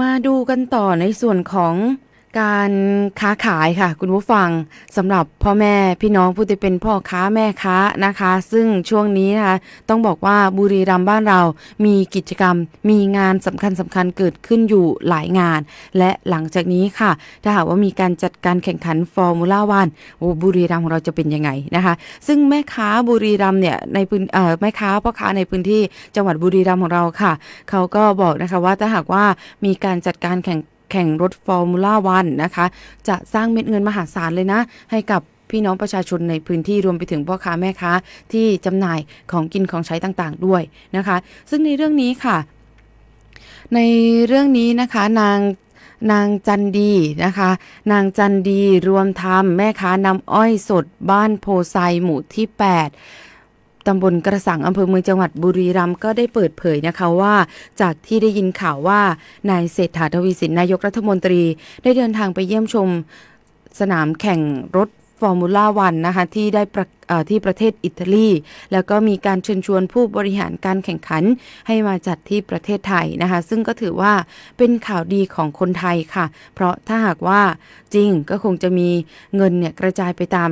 มาดูกันต่อในส่วนของ การค้าขายค่ะ คุณผู้ฟังสำหรับพ่อแม่พี่น้องผู้ที่เป็นพ่อค้าแม่ค้านะคะ ซึ่งช่วงนี้นะคะต้องบอกว่าบุรีรัมย์บ้านเรามีกิจกรรมมีงานสำคัญสำคัญเกิดขึ้นอยู่หลายงาน และหลังจากนี้ค่ะ ถ้าหากว่ามีการจัดการแข่งขันฟอร์มูล่าวันโอ้บุรีรัมย์ของเราจะเป็นยังไงนะคะ ซึ่งแม่ค้าบุรีรัมย์เนี่ยในพื้นเอ่อแม่ค้าพ่อค้าในพื้นที่จังหวัดบุรีรัมย์ของเราค่ะ เขาก็บอกนะคะว่าถ้าหากว่ามีการจัดการแข่ง แข่งรถฟอร์มูล่าวันนะคะ จะสร้างเม็ดเงินมหาศาลเลยนะ ให้กับพี่น้องประชาชนในพื้นที่รวมไปถึงพ่อค้าแม่ค้าที่จำหน่ายของกินของใช้ต่างๆ ด้วยนะคะ ซึ่งในเรื่องนี้ค่ะ ในเรื่องนี้นะคะนางนางจันดีนะคะ นางจันดีรวมธรรมแม่ค้านำอ้อยสดบ้านโพไซหมู่ที่ 8 ตำบลกระสังอำเภอเมืองจังหวัดบุรีรัมย์ก็ได้เปิดเผยนะคะว่า จากที่ได้ยินข่าวว่านายเศรษฐาทวีสินนายกรัฐมนตรีได้เดินทางไปเยี่ยมชมสนามแข่งรถฟอร์มูล่าวันนะคะที่ได้ประที่ประเทศอิตาลี แล้วก็มีการเชิญชวนผู้บริหารการแข่งขันให้มาจัดที่ประเทศไทยนะคะ ซึ่งก็ถือว่าเป็นข่าวดีของคนไทยค่ะ เพราะถ้าหากว่าจริงก็คงจะมีเงินเนี่ยกระจายไปตาม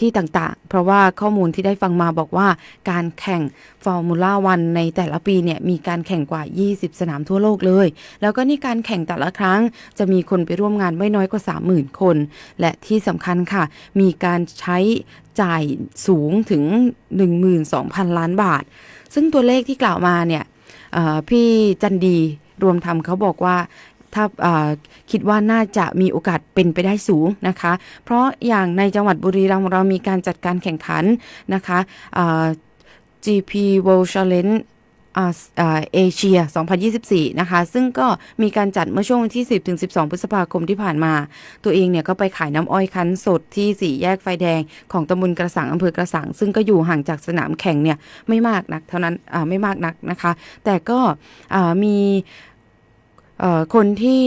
ที่ต่างๆ เพราะว่าข้อมูลที่ได้ฟังมาบอกว่าการแข่งฟอร์มูล่าวันในแต่ละปีเนี่ยมีการแข่งกว่า 20 สนามทั่วโลกเลย แล้วก็นี่การแข่งแต่ละครั้ง จะมีคนไปร่วมงานไม่น้อยกว่า 30,000 คน และที่สำคัญค่ะ มีการใช้จ่ายสูงถึง 12,000 ล้านบาท ซึ่งตัวเลขที่กล่าวมาเนี่ยพี่จันดีรวมทำเขาบอกว่าถ้าคิดว่าน่าจะมีโอกาสเป็นไปได้สูงนะคะ เพราะอย่างในจังหวัดบุรีรัมย์เรามีการจัดการแข่งขันนะคะ GP World Challenge เอเชีย 2024 นะคะ ซึ่งก็มีการจัดเมื่อช่วงวันที่ 10-12 พฤษภาคมที่ผ่านมา ตัวเองเนี่ยก็ไปขายน้ำอ้อยคั้นสดที่สี่แยกไฟแดงของตำบลกระสังอำเภอกระสัง ซึ่งก็อยู่ห่างจากสนามแข่งเนี่ยไม่มากนักเท่านั้นไม่มากนักนะคะ แต่ก็มีคนที่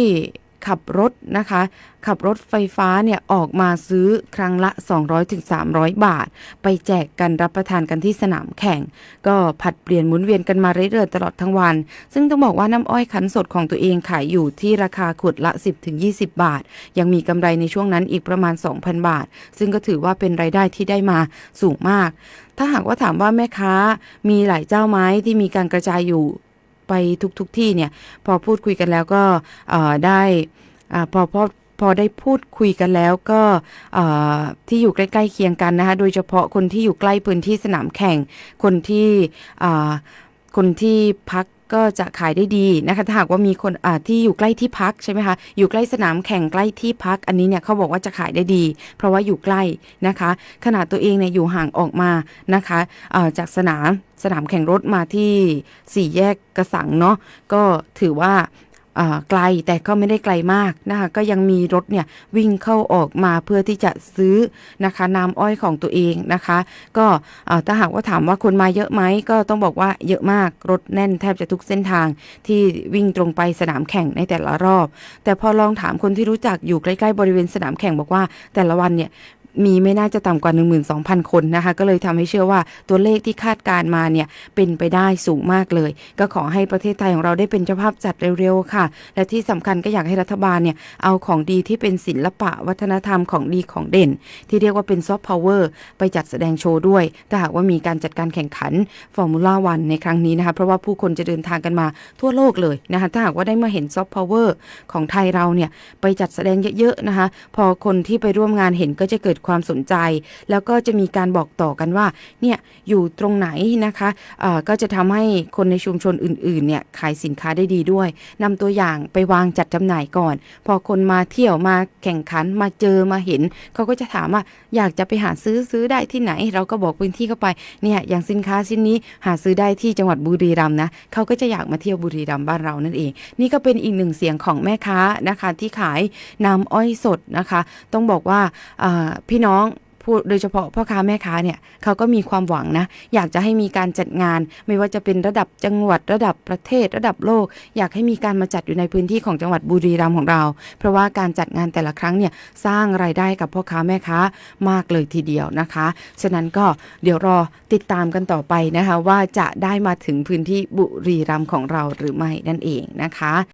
ขับรถนะคะ ขับรถไฟฟ้าเนี่ยออกมาซื้อครั้งละ 200-300 บาท ไปแจกกันรับประทานกันที่สนามแข่ง ก็ผัดเปลี่ยนหมุนเวียนกันมาเรื่อยๆตลอดทั้งวัน ซึ่งต้องบอกว่าน้ำอ้อยคั้นสดของตัวเองขายอยู่ที่ราคาขวดละ 10-20 บาท ยังมีกำไรในช่วงนั้นอีกประมาณ 2,000 บาท ซึ่งก็ถือว่าเป็นรายได้ที่ได้มาสูงมาก ถ้าหากว่าถามว่าแม่ค้ามีหลายเจ้าไม้ที่มีการกระจายอยู่ ไปทุกๆทที่เนี่ยพอพูดคุยกันแล้วก็ได้พอพอพอได้พูดคุยกันแล้วก็ที่อยู่ใกล้ๆเคียงกันนะคะโดยเฉพาะคนที่อยู่ใกล้พื้นที่สนามแข่งคนที่คนที่พัก ก็จะขายได้ดีนะคะถ้าหากว่ามีคนที่อยู่ใกล้ที่พักใช่ไหมคะอยู่ใกล้สนามแข่งใกล้ที่พัก อันนี้เนี่ยเขาบอกว่าจะขายได้ดี เพราะว่าอยู่ใกล้นะคะ ขนาดตัวเองเนี่ยอยู่ห่างออกมานะคะจากสนามสนามแข่งรถมาที่สี่แยกกระสังเนาะก็ถือว่า ไกลแต่ก็ไม่ได้ไกลมากนะคะก็ยังมีรถเนี่ยวิ่งเข้าออกมาเพื่อที่จะซื้อนะคะน้ำอ้อยของตัวเองนะคะ ก็ถ้าหากว่าถามว่าคนมาเยอะไหมก็ต้องบอกว่าเยอะมากรถแน่นแทบจะทุกเส้นทางที่วิ่งตรงไปสนามแข่งในแต่ละรอบ แต่พอลองถามคนที่รู้จักอยู่ใกล้ๆบริเวณสนามแข่งบอกว่าแต่ละวันเนี่ย มีไม่น่าจะต่ำกว่า 12,000 คนนะคะ ก็เลยทำให้เชื่อว่าตัวเลขที่คาดการมาเนี่ยเป็นไปได้สูงมากเลย ก็ขอให้ประเทศไทยของเราได้เป็นเจ้าภาพจัดเร็วๆค่ะ และที่สำคัญก็อยากให้รัฐบาลเนี่ยเอาของดีที่เป็นศิลปะวัฒนธรรมของดีของเด่น ที่เรียกว่าเป็นซอฟต์พาวเวอร์ไปจัดแสดงโชว์ด้วยถ้าหากว่ามีการจัดการแข่งขันฟอร์มูล่าวันในครั้งนี้นะคะ เพราะว่าผู้คนจะเดินทางกันมาทั่วโลกเลยนะคะถ้าหากว่าได้มาเห็นซอฟต์พาวเวอร์ของไทยเราเนี่ยไปจัดแสดงเยอะๆนะคะ พอคนที่ไปร่วมงานเห็นก็จะเกิดความสนใจ แล้วก็จะมีการบอกต่อกันว่าเนี่ยอยู่ตรงไหนนะคะก็จะทำให้คนในชุมชนอื่นๆเนี่ยขายสินค้าได้ดีด้วยนำตัวอย่างไปวางจัดจำหน่ายก่อน พอคนมาเที่ยวมาแข่งขันมาเจอมาเห็น เขาก็จะถามว่าอยากจะไปหาซื้อซื้อได้ที่ไหน เราก็บอกพื้นที่เข้าไปเนี่ยอย่างสินค้าชิ้นนี้หาซื้อได้ที่จังหวัดบุรีรัมย์นะเขาก็จะอยากมาเที่ยวบุรีรัมย์บ้านเรานั่นเอง นี่ก็เป็นอีกหนึ่งเสียงของแม่ค้านะคะที่ขายน้ำอ้อยสดนะคะ ต้องบอกว่าอ่าพี่น้องโดยเฉพาะพ่อค้าแม่ค้าเนี่ยเขาก็มีความหวังนะ อยากจะให้มีการจัดงาน ไม่ว่าจะเป็นระดับจังหวัดระดับประเทศระดับโลก อยากให้มีการมาจัดอยู่ในพื้นที่ของจังหวัดบุรีรัมย์ของเรา เพราะว่าการจัดงานแต่ละครั้งเนี่ยสร้างรายได้กับพ่อค้าแม่ค้ามากเลยทีเดียวนะคะ ฉะนั้นก็เดี๋ยวรอติดตามกันต่อไปนะคะ ว่าจะได้มาถึงพื้นที่บุรีรัมย์ของเราหรือไม่นั่นเองนะคะ